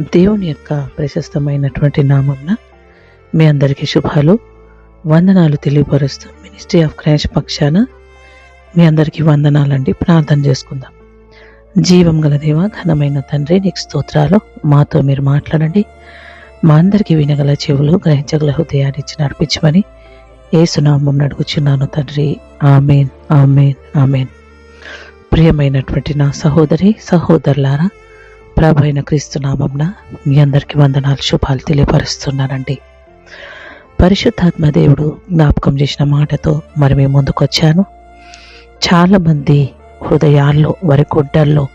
దేవుని యొక్క ప్రశస్తమైనటువంటి నామంన మీ అందరికీ శుభాలు వందనాలు తెలియపరుస్తూ మినిస్ట్రీ ఆఫ్ క్రైస్ట్ పక్షాన మీ అందరికీ వందనాలండి. ప్రార్థన చేసుకుందాం. జీవం గల దేవ ఘనమైన తండ్రి నీకు స్తోత్రాలు. మాతో మీరు మాట్లాడండి. మా అందరికీ వినగల చెవులు గ్రహించగల హృదయాన్ని ఇచ్చి నడిపించమని ఏసునామం నడుగుచున్నాను తండ్రి. Amen amen amen. ప్రియమైనటువంటి నా సహోదరి సహోదరులారా ప్రభు అయిన క్రీస్తు నామంన మీ అందరికీ వందనాలు శుభాలు తెలియపరుస్తున్నానండి. పరిశుద్ధాత్మ దేవుడు జ్ఞాపకం చేసిన మాటతో మరి మేము ముందుకొచ్చాను చాలామంది హృదయాల్లో వారి గుడ్డల్లో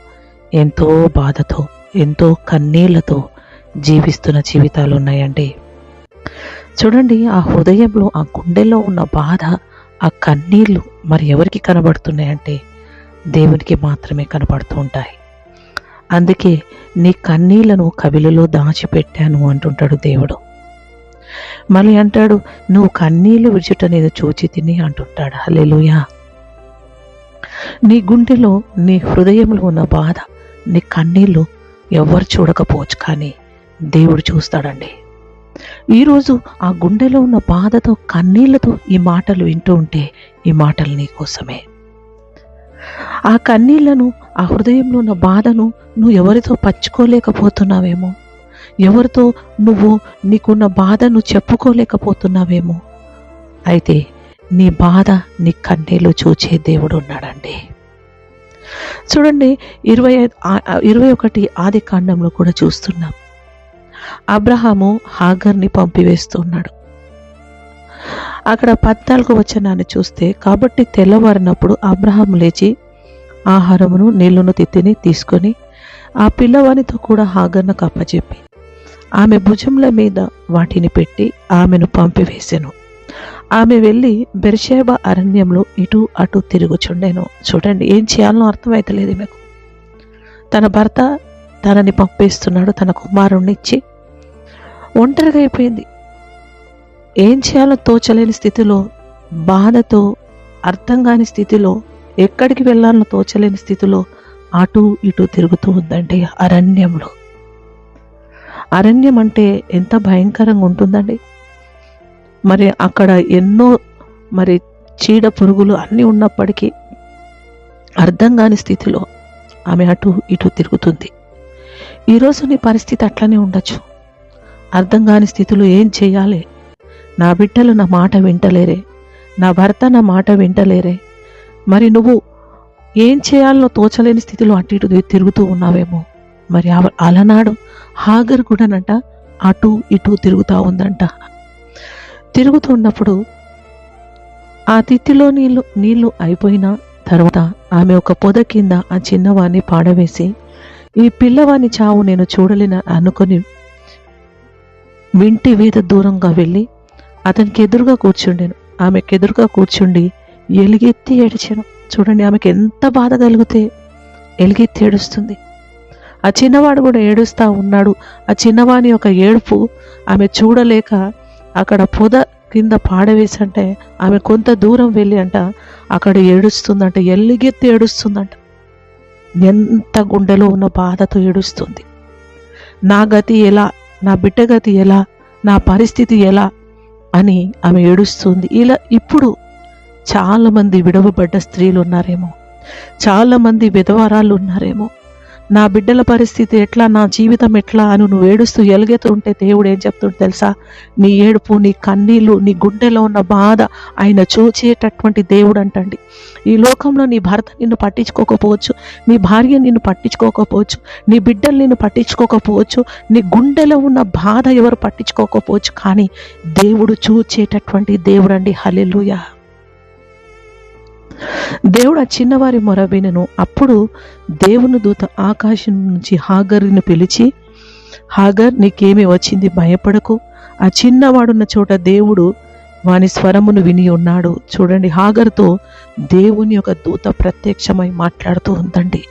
ఎంతో బాధతో ఎంతో కన్నీళ్ళతో జీవిస్తున్న జీవితాలు ఉన్నాయండి. చూడండి ఆ హృదయంలో ఆ గుండెల్లో ఉన్న బాధ ఆ కన్నీళ్ళు మరి ఎవరికి కనబడుతున్నాయంటే దేవునికి మాత్రమే కనబడుతూ ఉంటాయి. అందుకే నీ కన్నీళ్ళను కవిలలో దాచిపెట్టాను అంటుంటాడు దేవుడు. మళ్ళీ అంటాడు నువ్వు కన్నీళ్ళు విడుచుట నేను చూచి తిని అంటుంటాడు. హల్లెలూయా. నీ గుండెలో నీ హృదయంలో ఉన్న బాధ నీ కన్నీళ్ళు ఎవరు చూడకపోవచ్చు కానీ దేవుడు చూస్తాడండి. ఈరోజు ఆ గుండెలో ఉన్న బాధతో కన్నీళ్ళతో ఈ మాటలు వింటూ ఉంటే ఈ మాటలు నీ కోసమే. ఆ కన్నీళ్ళను ఆ హృదయంలో ఉన్న బాధను నువ్వు ఎవరితో పచ్చుకోలేకపోతున్నావేమో ఎవరితో నువ్వు నీకున్న బాధను చెప్పుకోలేకపోతున్నావేమో? అయితే నీ బాధ నీ కన్నీళ్ళు చూచే దేవుడు ఉన్నాడండి. చూడండి ఇరవై ఇరవై ఒకటి ఆది కాండంలో కూడా చూస్తున్నాం. అబ్రహాము హాగర్ని పంపివేస్తున్నాడు. అక్కడ పద్నాలుగు వచనాన్ని చూస్తే కాబట్టి తెల్లవారినప్పుడు అబ్రహాం లేచి ఆహారమును నీళ్ళును తిత్తిని తీసుకొని ఆ పిల్లవానితో కూడా హాగర్ను కప్పచెప్పి ఆమె భుజముల మీద వాటిని పెట్టి ఆమెను పంపివేసెను. ఆమె వెళ్ళి బెర్షేబ అరణ్యంలో ఇటు అటు తిరుగుచుండెను. చూడండి ఏం చేయాలనో అర్థమైతలేదు మీకు తన భర్త తనని పంపిస్తున్నాడు తన కుమారుణ్ణి ఇచ్చి ఒంటరిగా అయిపోయింది. ఏం చేయాలో తోచలేని స్థితిలో బాధతో అర్థం కాని స్థితిలో ఎక్కడికి వెళ్ళాలని తోచలేని స్థితిలో అటు ఇటు తిరుగుతూ ఉందండి అరణ్యంలో. అరణ్యం అంటే ఎంత భయంకరంగా ఉంటుందండి? మరి అక్కడ ఎన్నో మరి చీడ పురుగులు అన్నీ ఉన్నప్పటికీ అర్థం కాని స్థితిలో ఆమె అటు ఇటు తిరుగుతుంది. ఈరోజు నీ పరిస్థితి అట్లనే ఉండొచ్చు. అర్థం కాని స్థితిలో ఏం చేయాలి? నా బిడ్డలు నా మాట వింటలేరే. నా భర్త నా మాట వింటలేరే. మరి నువ్వు ఏం చేయాలో తోచలేని స్థితిలో అటు ఇటు తిరుగుతూ ఉన్నావేమో. మరి అలనాడు హాగర్ కూడానంట అటు ఇటు తిరుగుతూ ఉందంట. తిరుగుతున్నప్పుడు ఆ తిత్తిలో నీళ్ళు నీళ్ళు అయిపోయిన తర్వాత ఆమె ఒక పొద కింద ఆ చిన్నవాణ్ణి పాడవేసి ఈ పిల్లవాని చావు నేను చూడలేన అనుకొని వింటి వేద దూరంగా వెళ్ళి అతనికి ఎదురుగా కూర్చుండెను. ఆమెకు ఎదురుగా కూర్చుండి ఎలుగెత్తి ఏడిచాను. చూడండి ఆమెకి ఎంత బాధ కలిగితే ఎలుగెత్తి ఏడుస్తుంది. ఆ చిన్నవాడు కూడా ఏడుస్తూ ఉన్నాడు. ఆ చిన్నవాని యొక్క ఏడుపు ఆమె చూడలేక అక్కడ పొద కింద పాడవేసంటే ఆమె కొంత దూరం వెళ్ళి అంట అక్కడ ఏడుస్తుందంట ఎల్లిగెత్తి ఏడుస్తుందంట. ఎంత గుండెలో ఉన్న బాధతో ఏడుస్తుంది. నా గతి ఎలా? నా బిడ్డ గతి ఎలా? నా పరిస్థితి ఎలా? అని ఆమె ఏడుస్తుంది. ఇలా ఇప్పుడు చాలామంది విడవబడ్డ స్త్రీలు ఉన్నారేమో చాలామంది విధవరాలు ఉన్నారేమో నా బిడ్డల పరిస్థితి ఎట్లా నా జీవితం ఎట్లా అని నువ్వు ఏడుస్తూ ఎలుగెత్తుంటే దేవుడు ఏం చెప్తుంటే తెలుసా? నీ ఏడుపు నీ కన్నీళ్ళు నీ గుండెలో ఉన్న బాధ ఆయన చూచేటటువంటి దేవుడు అంటండి. ఈ లోకంలో నీ భర్త నిన్ను పట్టించుకోకపోవచ్చు నీ భార్య నిన్ను పట్టించుకోకపోవచ్చు నీ బిడ్డలు నిన్ను పట్టించుకోకపోవచ్చు నీ గుండెలో ఉన్న బాధ ఎవరు పట్టించుకోకపోవచ్చు కానీ దేవుడు చూచేటటువంటి దేవుడు అండి. హలెలుయా దేవుడు ఆ చిన్నవారి మొర వినను. అప్పుడు దేవుని దూత ఆకాశం నుంచి హాగర్ని పిలిచి హాగర్ నీకేమి వచ్చింది? భయపడకు. ఆ చిన్నవాడున్న చోట దేవుడు వాని స్వరమును విని ఉన్నాడు. చూడండి హాగర్తో దేవుని యొక్క దూత ప్రత్యక్షమై మాట్లాడుతూ ఉందండి.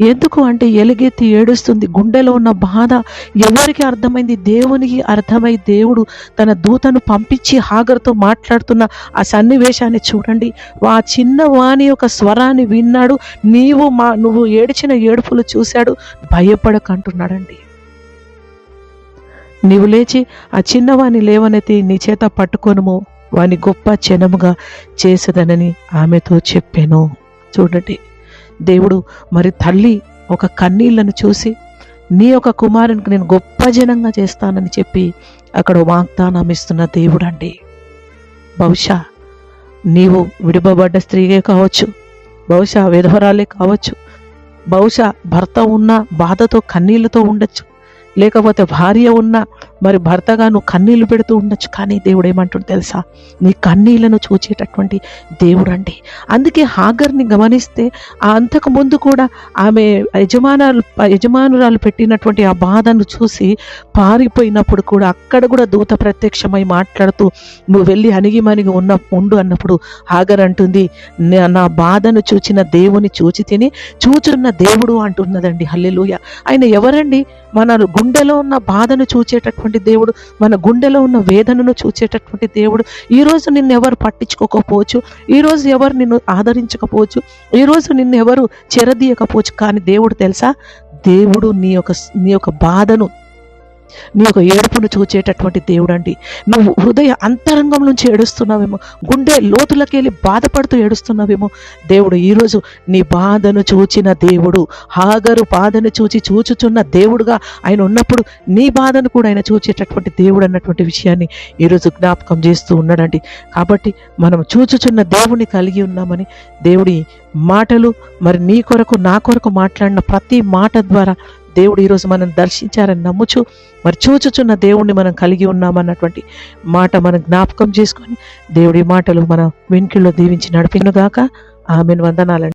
ఎందుకు అంటే ఎలుగెత్తి ఏడుస్తుంది. గుండెలో ఉన్న బాధ ఎవరికి అర్థమైంది? దేవునికి అర్థమై దేవుడు తన దూతను పంపించి హాగర్తో మాట్లాడుతున్న ఆ సన్నివేశాన్ని చూడండి. ఆ చిన్న వాణి యొక్క స్వరాన్ని విన్నాడు. నీవు మా నువ్వు ఏడిచిన ఏడుపులు చూశాడు. భయపడకంటున్నాడండి. నీవు లేచి ఆ చిన్నవాని లేవనెత్తి నీ చేత పట్టుకొనుము. వాని గొప్ప జనముగా చేసేదనని ఆమెతో చెప్పాను. చూడండి. దేవుడు మరి తల్లి ఒక కన్నీళ్ళను చూసి నీ యొక్క కుమారునికి నేను గొప్ప జనంగా చేస్తానని చెప్పి అక్కడ వాగ్దానం ఇస్తున్న దేవుడు అండి బహుశా నీవు విడిపబడ్డ స్త్రీయే కావచ్చు బహుశా విధవరాలే కావచ్చు బహుశా భర్త ఉన్న బాధతో కన్నీళ్ళతో ఉండొచ్చు లేకపోతే భార్య ఉన్న మరి భర్తగా నువ్వు కన్నీళ్ళు పెడుతూ ఉండొచ్చు. కానీ దేవుడు ఏమంటుంది తెలుసా? నీ కన్నీళ్ళను చూచేటటువంటి దేవుడు అండి. అందుకే హాగర్ని గమనిస్తే ఆ అంతకు ముందు కూడా ఆమె యజమానాలు యజమానురాలు పెట్టినటువంటి ఆ బాధను చూసి పారిపోయినప్పుడు కూడా అక్కడ కూడా దూత ప్రత్యక్షమై మాట్లాడుతూ నువ్వు వెళ్ళి అణిగిమణిగి ఉన్న ఉండు అన్నప్పుడు హాగర్ అంటుంది నా బాధను చూచిన దేవుని చూచి తిని చూచున్న దేవుడు అంటున్నదండి. హల్లెలూయ. ఆయన ఎవరండి? మన గుండెలో ఉన్న బాధను చూచేటటువంటి దేవుడు మన గుండెలో ఉన్న వేదనను చూచేటటువంటి దేవుడు. ఈరోజు నిన్ను ఎవరు పట్టించుకోకపోవచ్చు ఈరోజు ఎవరు నిన్ను ఆదరించకపోవచ్చు ఈరోజు నిన్ను ఎవరు చెరదీయకపోవచ్చు. కానీ దేవుడు తెలుసా? దేవుడు నీ యొక్క నీ యొక్క బాధను నీ యొక్క ఏడుపును చూచేటటువంటి దేవుడు అండి నువ్వు హృదయ అంతరంగం నుంచి ఏడుస్తున్నావేమో గుండె లోతులకెళ్ళి బాధపడుతూ ఏడుస్తున్నావేమో. దేవుడు ఈరోజు నీ బాధను చూచిన దేవుడు హాగరు బాధను చూచి చూచుచున్న దేవుడుగా ఆయన ఉన్నప్పుడు నీ బాధను కూడా ఆయన చూచేటటువంటి దేవుడు అన్నటువంటి విషయాన్ని ఈరోజు జ్ఞాపకం చేస్తూ ఉన్నాడండి. కాబట్టి మనం చూచుచున్న దేవుని కలిగి ఉన్నామని దేవుడి మాటలు మరి నీ కొరకు నా కొరకు మాట్లాడిన ప్రతి మాట ద్వారా దేవుడు ఈరోజు మనం దర్శించారని నమ్ముచు మరి చూచుచున్న దేవుణ్ణి మనం కలిగి ఉన్నామన్నటువంటి మాట మనం జ్ఞాపకం చేసుకొని దేవుడి మాటలు మన వెనుకల్లో దీవించి నడిపినగాక. ఆమెను. వందనాలండి.